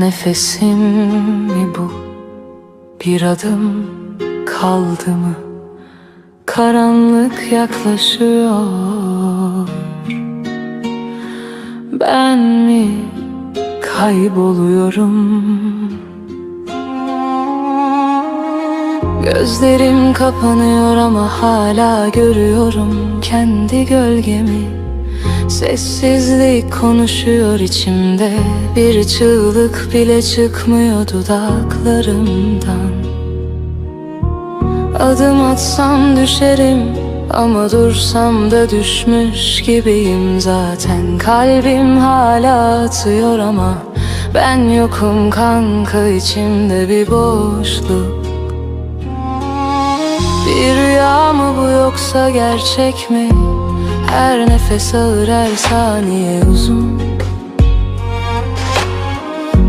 nefesim mi bu? Bir adım kaldı mı? Karanlık yaklaşıyor Ben mi kayboluyorum? Gözlerim kapanıyor ama hala görüyorum kendi gölgemi Sessizlik konuşuyor içimde. Bir çığlık bile çıkmıyor dudaklarımdan. Adım atsam düşerim ama dursam da düşmüş gibiyim zaten. Kalbim hala atıyor ama ben yokum kanka içimde bir boşluk. Bir rüya mı bu yoksa gerçek mi? Her nefes ağır her saniye uzun.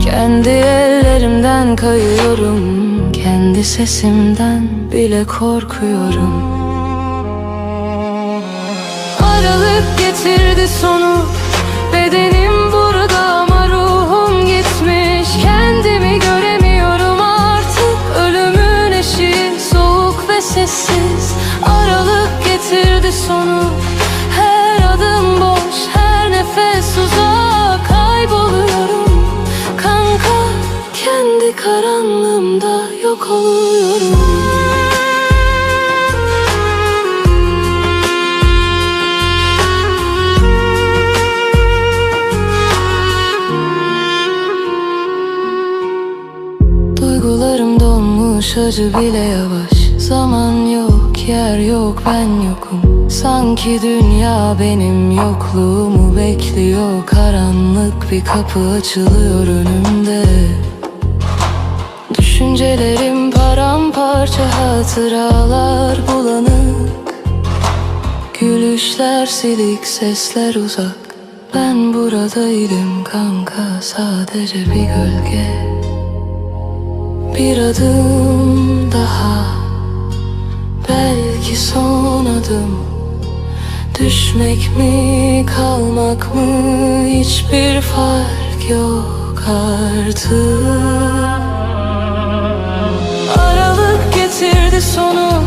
Kendi ellerimden kayıyorum Kendi sesimden bile korkuyorum. Aralık getirdi sonu Bedenim burada ama ruhum gitmiş. Kendimi göremiyorum artık Ölümün eşiği soğuk ve sessiz. Aralık getirdi sonu Duygularım donmuş acı bile yavaş. Zaman yok yer yok ben yokum. Sanki dünya benim yokluğumu bekliyor. Karanlık bir kapı açılıyor önümde Düşüncelerim paramparça hatıralar bulanık. Gülüşler silik sesler uzak. Ben buradaydım kanka sadece bir gölge. Bir adım daha Belki son adım. Düşmek mi kalmak mı Hiçbir fark yok artık Getirdi sonu